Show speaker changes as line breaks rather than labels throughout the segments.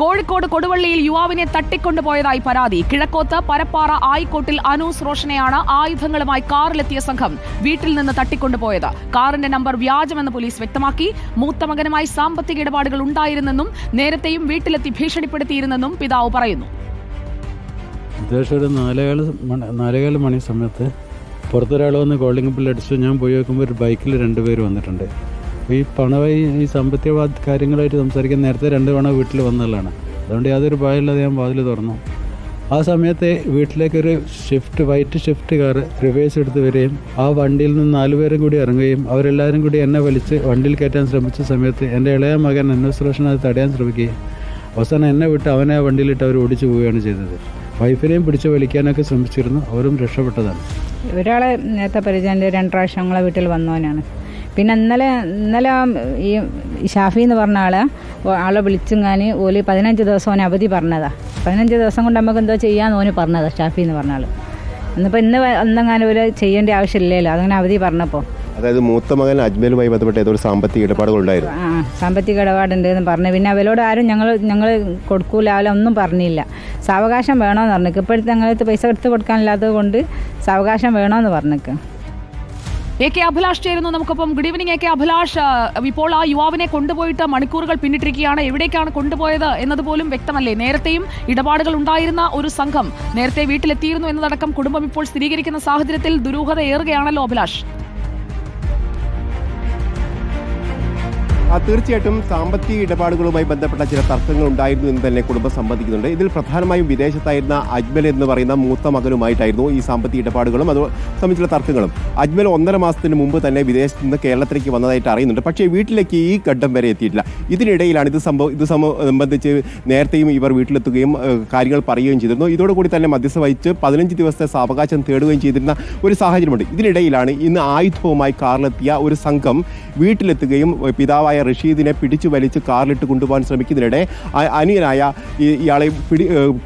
കോഴിക്കോട് കൊടുവള്ളിയിൽ യുവാവിനെ തട്ടിക്കൊണ്ടുപോയതായി പരാതി. കിഴക്കോത്ത് പരപ്പാറ ആയിക്കോട്ടിൽ അനൂസ് റോഷനെയാണ് ആയുധങ്ങളുമായി കാറിലെത്തിയ സംഘം വീട്ടിൽ നിന്ന് തട്ടിക്കൊണ്ടുപോയത്. കാറിന്റെ നമ്പർ വ്യാജമെന്ന് പോലീസ് വ്യക്തമാക്കി. മൂത്ത മകനുമായി സാമ്പത്തിക ഇടപാടുകൾ ഉണ്ടായിരുന്നെന്നും നേരത്തെയും വീട്ടിലെത്തി ഭീഷണിപ്പെടുത്തിയിരുന്നെന്നും പിതാവ് പറയുന്നു.
മണി സമയത്ത് പുറത്തൊരാൾ വന്ന് കോളിംഗ് ബില്ല് അടിച്ചു. ഞാൻ പോയി നോക്കുമ്പോൾ ഒരു ബൈക്കിൽ രണ്ടുപേർ വന്നിട്ടുണ്ട്. ഈ പണമായി ഈ സാമ്പത്തിക കാര്യങ്ങളായിട്ട് സംസാരിക്കാൻ നേരത്തെ രണ്ട് തവണ വീട്ടിൽ വന്നതാണ്. അതുകൊണ്ട് യാതൊരു ഭയമില്ലാതെ ഞാൻ വാതിൽ തുറന്നു. ആ സമയത്ത് വീട്ടിലേക്കൊരു Swift white Swift car reverse എടുത്ത് വരികയും ആ വണ്ടിയിൽ നിന്ന് നാലുപേരും കൂടി ഇറങ്ങുകയും അവരെല്ലാവരും കൂടി എന്നെ വലിച്ച് വണ്ടിയിൽ കയറ്റാൻ ശ്രമിച്ച സമയത്ത് എന്റെ ഇളയ മകൻ അന്വേഷണം അത് തടയാൻ ശ്രമിക്കുകയും അവസാനം എന്നെ വിട്ട് അവനെ ആ വണ്ടിയിലിട്ട് അവർ ഓടിച്ചു പോവുകയാണ് ചെയ്തത്. വൈഫിനെയും പിടിച്ച് വലിക്കാനൊക്കെ ശ്രമിച്ചിരുന്നു. അവരും രക്ഷപ്പെട്ടതാണ്.
ഒരാളെ നേരത്തെ പരിചയം രണ്ട് പ്രാവശ്യം വീട്ടിൽ വന്നവനാണ്. പിന്നെ ഇന്നലെ ഇന്നലെ ഈ ഷാഫി എന്ന് പറഞ്ഞ ആളെ ആളെ വിളിച്ചെങ്ങാൻ ഓൽ പതിനഞ്ച് ദിവസം ഓന് അവധി പറഞ്ഞതാ. പതിനഞ്ച് ദിവസം കൊണ്ട് നമുക്ക് എന്തോ ചെയ്യാന്ന് ഓന് പറഞ്ഞതാ ഷാഫി എന്ന് പറഞ്ഞ ആൾ ഇന്നിപ്പോൾ ഇന്ന് അന്നെങ്ങാനും ഒരു ചെയ്യേണ്ട ആവശ്യമില്ലല്ലോ അതങ്ങനെ അവധി പറഞ്ഞപ്പോൾ
അതായത് മൂത്ത മകൻ അജ്മലുമായി ബന്ധപ്പെട്ട ഏതൊരു സാമ്പത്തിക ഇടപാടുകളുണ്ടായിരുന്നു
ആ സാമ്പത്തിക ഇടപാടുണ്ട് എന്ന് പറഞ്ഞു. പിന്നെ അവരോട് ആരും ഞങ്ങൾ ഞങ്ങൾ കൊടുക്കൂല അവരെ ഒന്നും പറഞ്ഞില്ല. സാവകാശം വേണമെന്ന് പറഞ്ഞു. ഇപ്പോഴത്തെ ഞങ്ങൾക്ക് പൈസ എടുത്ത് കൊടുക്കാനില്ലാത്തത് കൊണ്ട് സാവകാശം വേണമെന്ന് പറഞ്ഞേക്ക്.
എ കെ അഭിലാഷ് ചേരുന്നു നമുക്കൊപ്പം. Good evening A K Abhilash. ഇപ്പോൾ ആ യുവാവിനെ കൊണ്ടുപോയിട്ട് മണിക്കൂറുകൾ പിന്നിട്ടിരിക്കുകയാണ്. എവിടേക്കാണ് കൊണ്ടുപോയത് എന്നതുപോലും വ്യക്തമല്ലേ? നേരത്തെയും ഇടപാടുകൾ ഉണ്ടായിരുന്ന ഒരു സംഘം നേരത്തെ വീട്ടിലെത്തിയിരുന്നു എന്നതടക്കം കുടുംബം ഇപ്പോൾ സ്ഥിരീകരിക്കുന്ന സാഹചര്യത്തിൽ ദുരൂഹത ഏറുകയാണല്ലോ അഭിലാഷ്.
തീർച്ചയായിട്ടും സാമ്പത്തിക ഇടപാടുകളുമായി ബന്ധപ്പെട്ട ചില തർക്കങ്ങൾ ഉണ്ടായിരുന്നു എന്ന് തന്നെ കുടുംബം സമ്മതിക്കുന്നുണ്ട്. ഇതിൽ പ്രധാനമായും വിദേശത്തായിരുന്ന അജ്മൽ എന്ന് പറയുന്ന മൂത്ത മകനുമായിട്ടായിരുന്നു ഈ സാമ്പത്തിക ഇടപാടുകളും അത് സംബന്ധിച്ചുള്ള തർക്കങ്ങളും. അജ്മൽ ഒന്നര മാസത്തിന് മുമ്പ് തന്നെ വിദേശത്ത് നിന്ന് കേരളത്തിലേക്ക് വന്നതായിട്ട് അറിയുന്നുണ്ട്. പക്ഷേ വീട്ടിലേക്ക് ഈ ഘട്ടം വരെ എത്തിയിട്ടില്ല. ഇതിനിടയിലാണ് ഇത് സംഭവം ഇത് സംബന്ധിച്ച് നേരത്തെയും ഇവർ വീട്ടിലെത്തുകയും കാര്യങ്ങൾ പറയുകയും ചെയ്തിരുന്നു. ഇതോടുകൂടി തന്നെ മധ്യസ്ഥ വഹിച്ച് പതിനഞ്ച് ദിവസത്തെ സാവകാശം തേടുകയും ചെയ്തിരുന്ന ഒരു സാഹചര്യമുണ്ട്. ഇതിനിടയിലാണ് ഇന്ന് ആയുധവുമായി കാറിലെത്തിയ ഒരു സംഘം വീട്ടിലെത്തുകയും പിതാവായ റഷീദിനെ പിടിച്ചു വലിച്ച് കാറിലിട്ട് കൊണ്ടുപോകാൻ ശ്രമിക്കുന്നതിനിടെ അനിയനായ ഇയാളെ പിടി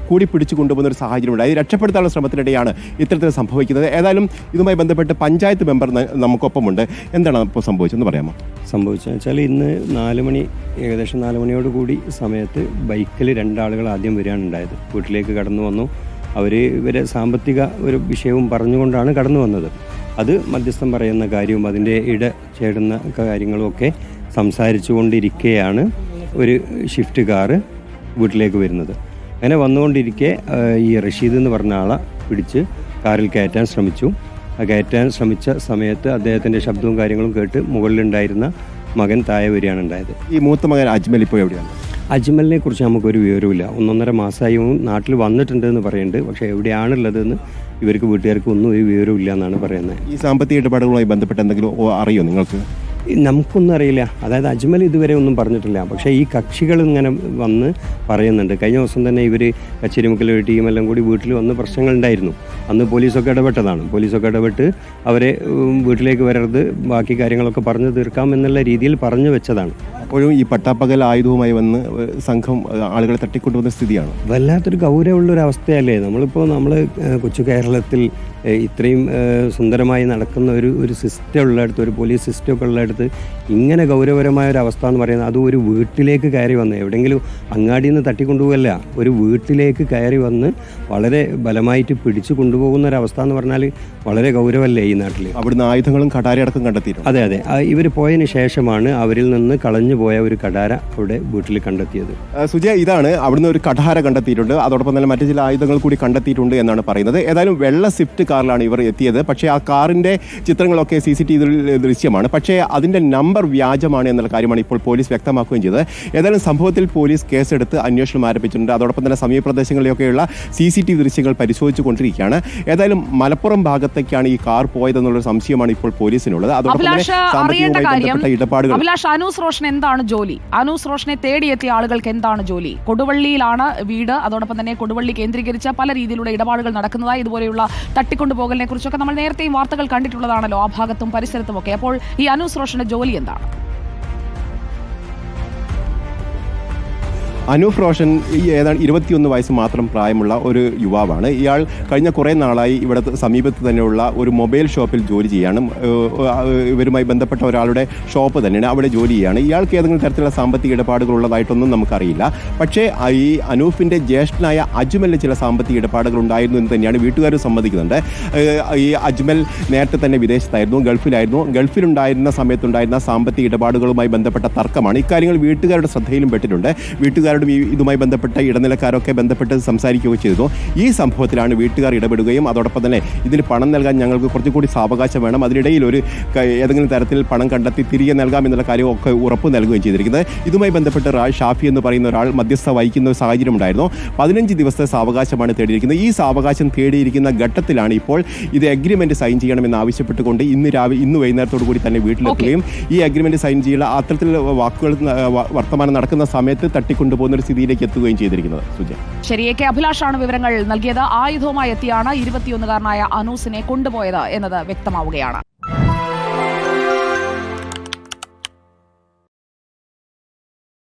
കൂടി പിടിച്ചു കൊണ്ടുപോകുന്ന ഒരു സാഹചര്യമുണ്ട്. അത് രക്ഷപ്പെടുത്താനുള്ള ശ്രമത്തിനിടെയാണ് ഇത്തരത്തിൽ സംഭവിക്കുന്നത്. ഏതായാലും ഇതുമായി ബന്ധപ്പെട്ട് പഞ്ചായത്ത് മെമ്പർ ന- നമുക്കൊപ്പമുണ്ട്. എന്താണ് ഇപ്പോൾ സംഭവിച്ചതെന്ന് പറയാമോ?
സംഭവിച്ചതെന്ന് വെച്ചാൽ ഇന്ന് നാല് മണി ഏകദേശം നാല് മണിയോട് കൂടി സമയത്ത് ബൈക്കിൽ രണ്ടാളുകൾ ആദ്യം വരികയാണ് ഉണ്ടായത്. വീട്ടിലേക്ക് കടന്നു വന്നു. അവർ ഇവരെ സാമ്പത്തിക ഒരു വിഷയവും പറഞ്ഞുകൊണ്ടാണ് കടന്നു വന്നത്. അത് മധ്യസ്ഥം പറയുന്ന കാര്യവും അതിന്റെ ഇട ചേടുന്ന കാര്യങ്ങളുമൊക്കെ സംസാരിച്ചു കൊണ്ടിരിക്കെയാണ് ഒരു ഷിഫ്റ്റ് കാറ് വീട്ടിലേക്ക് വരുന്നത്. അങ്ങനെ വന്നുകൊണ്ടിരിക്കെ ഈ റഷീദ് എന്ന് പറഞ്ഞ ആളെ പിടിച്ച് കാറിൽ കയറ്റാൻ ശ്രമിച്ചു. കയറ്റാൻ ശ്രമിച്ച സമയത്ത് അദ്ദേഹത്തിന്റെ ശബ്ദവും കാര്യങ്ങളും കേട്ട് മുകളിലുണ്ടായിരുന്ന മകൻ താഴെ വരികയാണ് ഉണ്ടായത്.
ഈ മൂത്ത മകൻ അജ്മൽ ഇപ്പോൾ എവിടെയാണ്?
അജ്മലിനെ കുറിച്ച് നമുക്കൊരു വിവരമില്ല ഒന്നൊന്നര മാസമായി നാട്ടിൽ വന്നിട്ടുണ്ട് എന്ന് പറയുന്നുണ്ട്. പക്ഷേ എവിടെയാണുള്ളതെന്ന് ഇവർക്ക് വീട്ടുകാർക്ക് ഒന്നും ഒരു വിവരമില്ല എന്നാണ് പറയുന്നത്.
ഈ സാമ്പത്തിക ഇടപാടുകളുമായി ബന്ധപ്പെട്ട് എന്തെങ്കിലും അറിയോ നിങ്ങൾക്ക്?
നമുക്കൊന്നും അറിയില്ല അതായത് അജ്മൽ ഇതുവരെ ഒന്നും പറഞ്ഞിട്ടില്ല. പക്ഷേ ഈ കക്ഷികൾ ഇങ്ങനെ വന്ന് പറയുന്നുണ്ട്. കഴിഞ്ഞ ദിവസം തന്നെ ഇവർ കച്ചേരിമുക്കൽ ഒരു ടീമെല്ലാം കൂടി വീട്ടിൽ വന്ന് പ്രശ്നങ്ങളുണ്ടായിരുന്നു അന്ന് പോലീസൊക്കെ ഇടപെട്ടതാണ്. പോലീസൊക്കെ ഇടപെട്ട് അവരെ വീട്ടിലേക്ക് വരരുത് ബാക്കി കാര്യങ്ങളൊക്കെ പറഞ്ഞു തീർക്കാം എന്നുള്ള രീതിയിൽ പറഞ്ഞു വെച്ചതാണ്.
അപ്പോഴും ഈ പട്ടാപ്പകൽ ആയുധവുമായി വന്ന് സംഘം ആളുകളെ തട്ടിക്കൊണ്ടുവന്ന സ്ഥിതിയാണ്.
വല്ലാത്തൊരു ഗൗരവമുള്ള ഒരു അവസ്ഥയല്ലേ നമ്മളിപ്പോൾ നമ്മൾ കൊച്ചു കേരളത്തിൽ ഇത്രയും സുന്ദരമായി നടക്കുന്ന ഒരു ഒരു സിസ്റ്റം ഉള്ളിടത്ത് ഒരു പോലീസ് സിസ്റ്റം ഒക്കെ ഉള്ളിടത്ത് ഇങ്ങനെ ഗൗരവപരമായ ഒരു അവസ്ഥ എന്ന് പറയുന്നത് അത് ഒരു വീട്ടിലേക്ക് കയറി വന്ന് എവിടെയെങ്കിലും അങ്ങാടിയിൽ നിന്ന് തട്ടിക്കൊണ്ടുപോകല്ല. ഒരു വീട്ടിലേക്ക് കയറി വന്ന് വളരെ ബലമായിട്ട് പിടിച്ചു കൊണ്ടുപോകുന്ന ഒരു അവസ്ഥ എന്ന് പറഞ്ഞാൽ വളരെ ഗൗരവമല്ലേ ഈ നാട്ടിൽ
അവിടുന്ന് ആയുധങ്ങളും കടാരി അടക്കം കണ്ടെത്തിയിട്ടുണ്ട്.
അതെ അതെ. ഇവർ പോയതിന് ശേഷമാണ് അവരിൽ നിന്ന് കളഞ്ഞു പോയ ഒരു കടാര അവിടെ വീട്ടിൽ കണ്ടെത്തിയത്.
സുജയ ഇതാണ് അവിടുന്ന് ഒരു കടാര കണ്ടെത്തിയിട്ടുണ്ട്. അതോടൊപ്പം തന്നെ മറ്റു ചില ആയുധങ്ങൾ കൂടി കണ്ടെത്തിയിട്ടുണ്ട് എന്നാണ് പറയുന്നത്. ഏതായാലും വെള്ള സ്വിഫ്റ്റ് കാറിലാണ് ഇവർ എത്തിയത്. പക്ഷേ ആ കാറിന്റെ ചിത്രങ്ങളൊക്കെ സി സി ടി വി ദൃശ്യമാണ്. പക്ഷേ അതിന്റെ നമ്പർ വ്യാജമാണ് എന്നുള്ള കാര്യമാണ് ഇപ്പോൾ പോലീസ് വ്യക്തമാക്കുകയും ചെയ്തത്. ഏതായാലും സംഭവത്തിൽ പോലീസ് കേസെടുത്ത് അന്വേഷണം ആരംഭിച്ചിട്ടുണ്ട്. അതോടൊപ്പം തന്നെ സമീപ പ്രദേശങ്ങളിലൊക്കെയുള്ള സി സി ടി വി ദൃശ്യങ്ങൾ പരിശോധിച്ചു കൊണ്ടിരിക്കുകയാണ്. ഏതായാലും മലപ്പുറം ഭാഗത്തേക്കാണ് ഈ കാർ പോയതെന്നുള്ള സംശയമാണ് ഇപ്പോൾ പോലീസിനുള്ളത്. അതോടൊപ്പം തന്നെ സാമ്പത്തികവുമായി ബന്ധപ്പെട്ട ഇടപാടുകൾ
അഭിലാഷ് അനൂസ് റോഷൻ എന്താണ് ജോലി? അനൂസ് റോഷനെ തേടിയെത്തിയ ആളുകൾക്ക് എന്താണ് ജോലി? കൊടുവള്ളിയിലാണ് വീട്. അതോടൊപ്പം തന്നെ കൊടുവള്ളി കേന്ദ്രീകരിച്ച പല രീതിയിലുള്ള ഇടപാടുകൾ നടക്കുന്നതായി ഇതുപോലെയുള്ള തട്ടിക്കൊണ്ടുപോകലിനെ കുറിച്ചൊക്കെ നമ്മൾ നേരത്തെയും വാർത്തകൾ കണ്ടിട്ടുള്ളതാണല്ലോ ആ ഭാഗത്തും പരിസരത്തും ഒക്കെ അപ്പോൾ ഈ അനൂസ് റോഷന്റെ ജോലി എന്താണ്?
അനൂഫ് റോഷൻ ഏതാണ്ട് ഇരുപത്തിയൊന്ന് വയസ്സ് മാത്രം പ്രായമുള്ള ഒരു യുവാവാണ്. ഇയാൾ കഴിഞ്ഞ കുറേ നാളായി ഇവിടെ സമീപത്ത് തന്നെയുള്ള ഒരു മൊബൈൽ ഷോപ്പിൽ ജോലി ചെയ്യാണ് ഇവരുമായി ബന്ധപ്പെട്ട ഒരാളുടെ ഷോപ്പ് തന്നെയാണ് അവിടെ ജോലി ചെയ്യാണ് ഇയാൾക്ക് ഏതെങ്കിലും തരത്തിലുള്ള സാമ്പത്തിക ഇടപാടുകൾ ഉള്ളതായിട്ടൊന്നും നമുക്കറിയില്ല. പക്ഷേ ഈ അനൂഫിന്റെ ജ്യേഷ്ഠനായ അജ്മലിന് ചില സാമ്പത്തിക ഇടപാടുകൾ ഉണ്ടായിരുന്നു എന്ന് തന്നെയാണ് വീട്ടുകാർ സമ്മതിക്കുന്നുണ്ട്. ഈ അജ്മൽ നേരത്തെ തന്നെ വിദേശത്തായിരുന്നു ഗൾഫിലായിരുന്നു. ഗൾഫിലുണ്ടായിരുന്ന സമയത്തുണ്ടായിരുന്ന സാമ്പത്തിക ഇടപാടുകളുമായി ബന്ധപ്പെട്ട തർക്കമാണ്. ഇക്കാര്യങ്ങൾ വീട്ടുകാരുടെ ശ്രദ്ധയിലും പെട്ടിട്ടുണ്ട്. വീട്ടുകാരോടും ഈ ഇതുമായി ബന്ധപ്പെട്ട ഇടനിലക്കാരൊക്കെ ബന്ധപ്പെട്ട് സംസാരിക്കുകയോ ചെയ്തു. ഈ സംഭവത്തിലാണ് വീട്ടുകാർ ഇടപെടുകയും അതോടൊപ്പം തന്നെ ഇതിന് പണം നൽകാൻ ഞങ്ങൾക്ക് കുറച്ചുകൂടി സാവകാശം വേണം. അതിനിടയിൽ ഒരു ഏതെങ്കിലും തരത്തിൽ പണം കണ്ടെത്തി തിരികെ നൽകാം എന്നുള്ള കാര്യമൊക്കെ ഉറപ്പ് നൽകുകയും ചെയ്തിരിക്കുന്നത്. ഇതുമായി ബന്ധപ്പെട്ട് ഷാഫി എന്ന് പറയുന്ന ഒരാൾ മധ്യസ്ഥ വഹിക്കുന്ന ഒരു സാഹചര്യം ഉണ്ടായിരുന്നു. പതിനഞ്ച് ദിവസത്തെ സാവകാശമാണ് തേടിയിരിക്കുന്നത്. ഈ സാവകാശം തേടിയിരിക്കുന്ന ഘട്ടത്തിലാണ് ഇപ്പോൾ ഇത് അഗ്രിമെന്റ് സൈൻ ചെയ്യണമെന്ന് ആവശ്യപ്പെട്ടുകൊണ്ട് ഇന്ന് രാവിലെ ഇന്ന് വൈകുന്നേരത്തോടു കൂടി തന്നെ വീട്ടിലെത്തുകയും ഈ അഗ്രിമെന്റ് സൈൻ ചെയ്യുന്ന അത്തരത്തിലുള്ള വാക്കുകൾ വർത്തമാനം നടക്കുന്ന സമയത്ത് തട്ടിക്കൊണ്ടുപോകുന്ന ഒരു സ്ഥിതിയിലേക്ക് എത്തുകയും ചെയ്തിരിക്കുന്നത്. സുജ
ശരി എ കെ അഭിലാഷാണ് വിവരങ്ങൾ നൽകിയത്. ആയുധവുമായി എത്തിയാണ് ഇരുപത്തിയൊന്നുകാരനായ അനൂസിനെ കൊണ്ടുപോയത് എന്നത് വ്യക്തമാവുകയാണ്.